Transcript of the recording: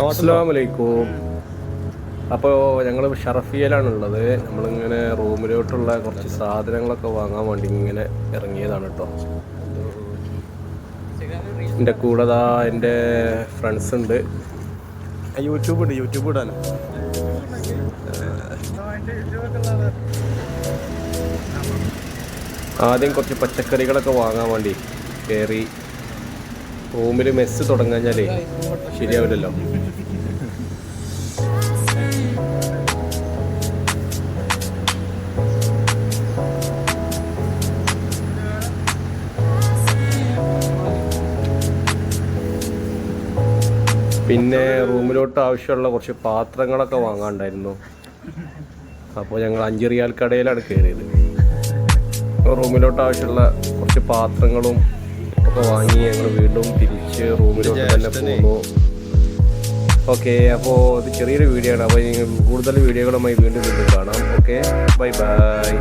അസ്സാമലൈക്കും അപ്പോൾ ഞങ്ങൾ ഷറഫിയയിലാണുള്ളത്. നമ്മളിങ്ങനെ റൂമിലോട്ടുള്ള കുറച്ച് സാധനങ്ങളൊക്കെ വാങ്ങാൻ വേണ്ടി ഇങ്ങനെ ഇറങ്ങിയതാണ് കേട്ടോ എന്റെ കൂടെ ദാ എന്റെ ഫ്രണ്ട്സ് ഉണ്ട്. യൂട്യൂബ് ഉണ്ട് യൂട്യൂബ് ഇടാനോ ആദ്യം കുറച്ച് പച്ചക്കറികളൊക്കെ വാങ്ങാൻ വേണ്ടി കയറി റൂമിൽ മെസ്സ് തുടങ്ങാഞ്ഞാലേ ശരിയാവില്ലല്ലോ. പിന്നെ റൂമിലോട്ട് ആവശ്യമുള്ള കുറച്ച് പാത്രങ്ങളൊക്കെ വാങ്ങാണ്ടായിരുന്നു. അപ്പോൾ ഞങ്ങൾ അഞ്ചിറിയാൽ കടയിലാണ് കയറിയത്. റൂമിലോട്ട് ആവശ്യമുള്ള കുറച്ച് പാത്രങ്ങളും ഒക്കെ വാങ്ങി ഞങ്ങൾ വീണ്ടും തിരിച്ച് റൂമിലോട്ട് തന്നെ പോന്നു. ഓക്കെ അപ്പോൾ ഇത് ചെറിയൊരു വീഡിയോ ആണ് അപ്പോൾ കൂടുതൽ വീഡിയോകളുമായി വീണ്ടും വീണ്ടും കാണാം. Okay bye bye.